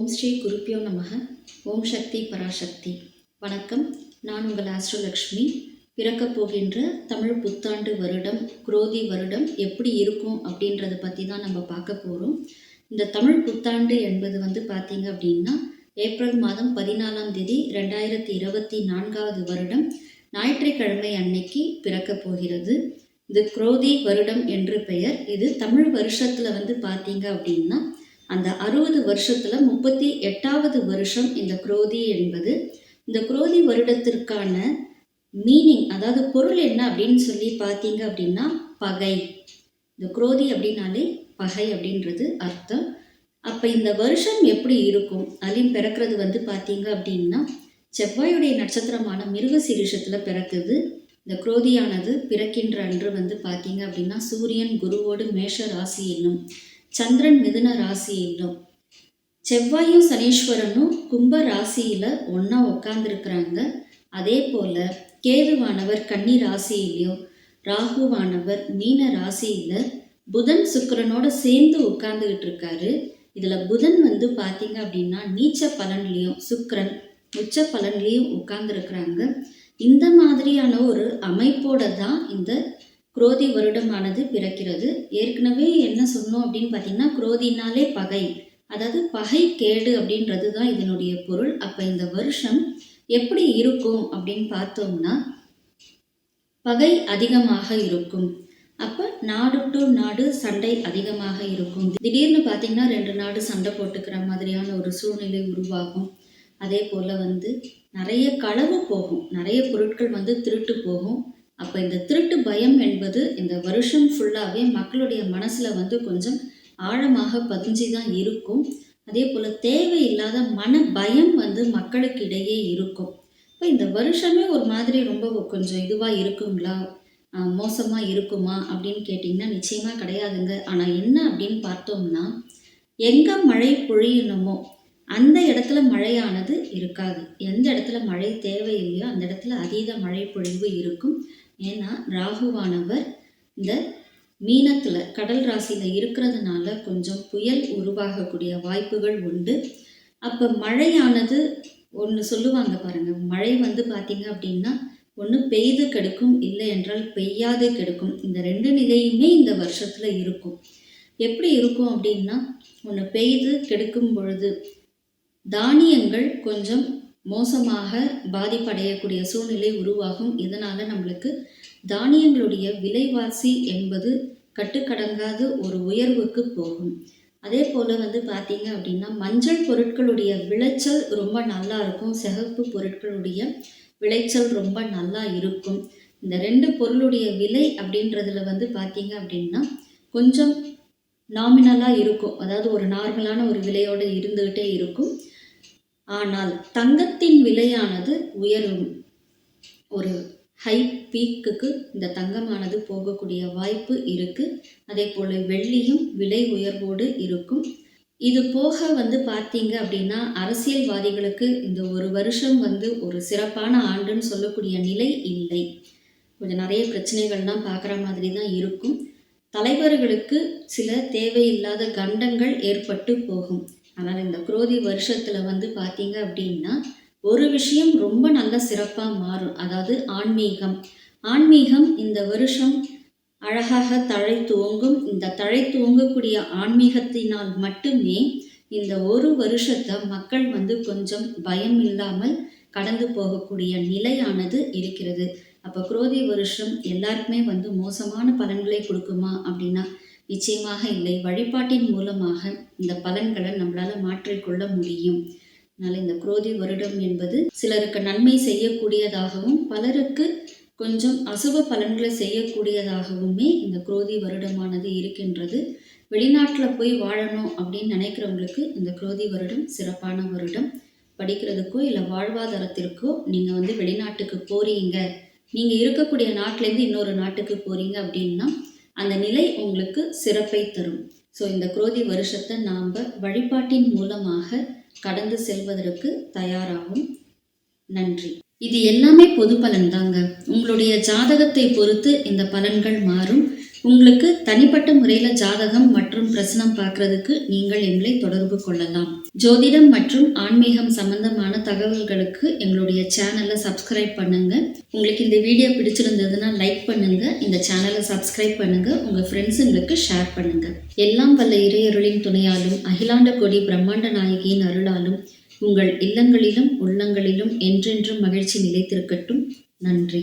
ஓம் ஸ்ரீ குருப்பியோ நமக. ஓம் சக்தி பராசக்தி. வணக்கம். நான் உங்கள் ஆஸ்ட்ரோலக்ஷ்மி. பிறக்கப் போகின்ற தமிழ் புத்தாண்டு வருடம் குரோதி வருடம் எப்படி இருக்கும் அப்படின்றத பற்றி தான் நம்ம பார்க்க போகிறோம் இந்த தமிழ் புத்தாண்டு என்பது வந்து பார்த்திங்க அப்படின்னா ஏப்ரல் மாதம் பதினாலாம் தேதி ரெண்டாயிரத்தி இருபத்தி நான்காவது வருடம் ஞாயிற்றுக்கிழமை அன்னைக்கு பிறக்கப் போகிறது. இது குரோதி வருடம் என்று பெயர். இது தமிழ் வருஷத்தில் வந்து பார்த்தீங்க அப்படின்னா அந்த அறுபது வருஷத்தில் முப்பத்தி எட்டாவது வருஷம் இந்த குரோதி என்பது. இந்த குரோதி வருடத்திற்கான மீனிங் அதாவது பொருள் என்ன அப்படின்னு சொல்லி பார்த்தீங்க அப்படின்னா பகை. இந்த குரோதி அப்படின்னாலே பகை அப்படின்றது அர்த்தம். அப்போ இந்த வருஷம் எப்படி இருக்கும்? அதுலேயும் பிறக்கிறது வந்து பார்த்தீங்க அப்படின்னா செவ்வாயுடைய நட்சத்திரமான மிருக சீரிஷத்தில் பிறக்குது. இந்த குரோதியானது பிறக்கின்ற அன்று வந்து பார்த்தீங்க அப்படின்னா சூரியன் குருவோடு மேஷ ராசி என்னும் சந்திரன் மிதுன ராசியிலும் செவ்வாயும் சனீஸ்வரனும் கும்ப ராசியில் ஒன்றா உட்காந்துருக்குறாங்க அதே போல் கேதுவானவர் கன்னி ராசியிலையும் ராகுவானவர் மீன ராசியில் புதன் சுக்கரனோட சேர்ந்து உட்கார்ந்துக்கிட்டு இருக்காரு. இதில் புதன் வந்து பார்த்தீங்க அப்படின்னா நீச்ச பலன்லேயும் சுக்கரன் உச்ச பலன்லேயும் உட்கார்ந்துருக்குறாங்க இந்த மாதிரியான ஒரு அமைப்போட தான் இந்த குரோதி வருடமானது பிறக்கிறது. ஏற்கனவே என்ன சொன்னோம் அப்படின்னு பார்த்தீங்கன்னா குரோதினாலே பகை. அதாவது பகை கேடு அப்படின்றது தான் இதனுடைய பொருள். அப்போ இந்த வருஷம் எப்படி இருக்கும் அப்படின்னு பார்த்தோம்னா பகை அதிகமாக இருக்கும். அப்போ நாடு டு நாடு சண்டை அதிகமாக இருக்கும். திடீர்னு பார்த்தீங்கன்னா ரெண்டு நாடு சண்டை போட்டுக்கிற மாதிரியான ஒரு சூழ்நிலை உருவாகும். அதே போல் வந்து நிறைய களவு போகும். நிறைய பொருட்கள் வந்து திருட்டு போகும். அப்போ இந்த திருட்டு பயம் என்பது இந்த வருஷம் ஃபுல்லாகவே மக்களுடைய மனசில் வந்து கொஞ்சம் ஆழமாக பதிஞ்சு தான் இருக்கும். அதே போல் தேவையில்லாத மன பயம் வந்து மக்களுக்கு இடையே இருக்கும். இப்போ இந்த வருஷமே ஒரு மாதிரி ரொம்ப கொஞ்சம் இதுவாக இருக்குங்களா? மோசமாக இருக்குமா அப்படின்னு கேட்டிங்கன்னா நிச்சயமாக கிடையாதுங்க. ஆனால் என்ன அப்படின்னு பார்த்தோம்னா எங்கே மழை பொழியணுமோ அந்த இடத்துல மழையானது இருக்காது. எந்த இடத்துல மழை தேவையில்லையோ அந்த இடத்துல அதீத மழை பொழிவு இருக்கும். ஏன்னா ராகுவானவர் இந்த மீனத்தில் கடல் ராசியில் இருக்கிறதுனால கொஞ்சம் புயல் உருவாகக்கூடிய வாய்ப்புகள் உண்டு. அப்போ மழையானது ஒன்று சொல்லுவாங்க பாருங்கள் மழை வந்து பார்த்தீங்க அப்படின்னா ஒன்று பெய்து கெடுக்கும் இல்லை என்றால் பெய்யாது கெடுக்கும். இந்த ரெண்டு நிலையுமே இந்த வருஷத்தில் இருக்கும். எப்படி இருக்கும் அப்படின்னா ஒன்று பெய்து கெடுக்கும் பொழுது தானியங்கள் கொஞ்சம் மோசமாக பாதிப்படையக்கூடிய சூழ்நிலை உருவாகும். இதனால் நம்மளுக்கு தானியங்களுடைய விலைவாசி என்பது கட்டுக்கடங்காத ஒரு உயர்வுக்கு போகும். அதே போல் வந்து பார்த்தீங்க அப்படின்னா மஞ்சள் பொருட்களுடைய விளைச்சல் ரொம்ப நல்லா இருக்கும். சிகப்பு பொருட்களுடைய விளைச்சல் ரொம்ப நல்லா இருக்கும். இந்த ரெண்டு பொருளுடைய விலை அப்படின்றதுல வந்து பார்த்தீங்க அப்படின்னா கொஞ்சம் நாமினலாக இருக்கும். அதாவது ஒரு நார்மலான ஒரு விலையோடு இருந்துக்கிட்டே இருக்கும். ஆனால் தங்கத்தின் விலையானது உயரும். ஒரு ஹை பீக்குக்கு இந்த தங்கமானது போகக்கூடிய வாய்ப்பு இருக்குது அதே போல் வெள்ளியும் விலை உயர்வோடு இருக்கும். இது போக வந்து பார்த்தீங்க அப்படின்னா அரசியல்வாதிகளுக்கு இந்த ஒரு வருஷம் வந்து ஒரு சிறப்பான ஆண்டுன்னு சொல்லக்கூடிய நிலை இல்லை. கொஞ்சம் நிறைய பிரச்சனைகள்லாம் பார்க்குற மாதிரி தான் இருக்கும். தலைவர்களுக்கு சில தேவையில்லாத கண்டங்கள் ஏற்பட்டு போகும். ஆனால் இந்த குரோதி வருஷத்தில் வந்து பார்த்தீங்க அப்படின்னா ஒரு விஷயம் ரொம்ப நல்ல சிறப்பாக மாறும். அதாவது ஆன்மீகம். ஆன்மீகம் இந்த வருஷம் அழகாக தழை துவங்கும். இந்த தழை துவங்கக்கூடிய ஆன்மீகத்தினால் மட்டுமே இந்த ஒரு வருஷத்தை மக்கள் வந்து கொஞ்சம் பயம் இல்லாமல் கடந்து போகக்கூடிய நிலையானது இருக்கிறது. அப்போ குரோதி வருஷம் எல்லாருக்குமே வந்து மோசமான பலன்களை கொடுக்குமா அப்படின்னா நிச்சயமாக இல்லை வழிபாட்டின் மூலமாக இந்த பலன்களை நம்மளால் மாற்றிக்கொள்ள முடியும். அதனால் இந்த குரோதி வருடம் என்பது சிலருக்கு நன்மை செய்யக்கூடியதாகவும் பலருக்கு கொஞ்சம் அசுப பலன்களை செய்யக்கூடியதாகவுமே இந்த குரோதி வருடமானது இருக்கின்றது. வெளிநாட்டில் போய் வாழணும் அப்படின்னு நினைக்கிறவங்களுக்கு இந்த குரோதி வருடம் சிறப்பான வருடம். படிக்கிறதுக்கோ இல்லை வாழ்வாதாரத்திற்கோ நீங்கள் வந்து வெளிநாட்டுக்கு போகிறீங்க நீங்கள் இருக்கக்கூடிய நாட்டிலேருந்து இன்னொரு நாட்டுக்கு போகிறீங்க அப்படின்னா அந்த நிலை உங்களுக்கு சிறப்பை தரும். ஸோ இந்த குரோதி வருஷத்தை நாம் வழிபாட்டின் மூலமாக கடந்து செல்வதற்கு தயாராகும். நன்றி. இது எல்லாமே பொது பலன் தாங்க. உங்களுடைய ஜாதகத்தை பொறுத்து இந்த பலன்கள் மாறும். உங்களுக்கு தனிப்பட்ட முறையில் ஜாதகம் மற்றும் பிரசனம் பார்க்கறதுக்கு நீங்கள் எங்களை தொடர்பு கொள்ளலாம். ஜோதிடம் மற்றும் ஆன்மீகம் சம்பந்தமான தகவல்களுக்கு எங்களுடைய சேனலை சப்ஸ்கிரைப் பண்ணுங்க. உங்களுக்கு இந்த வீடியோ பிடிச்சிருந்ததுன்னா லைக் பண்ணுங்க. இந்த சேனலை சப்ஸ்கிரைப் பண்ணுங்க. உங்க ஃப்ரெண்ட்ஸுங்களுக்கு ஷேர் பண்ணுங்க. எல்லாம் வல்ல இறையருளின் துணையாலும் அகிலாண்ட கொடி பிரம்மாண்ட நாயகியின் அருளாலும் உங்கள் இல்லங்களிலும் உள்ளங்களிலும் என்றென்றும் மகிழ்ச்சி நிலைத்திருக்கட்டும். நன்றி.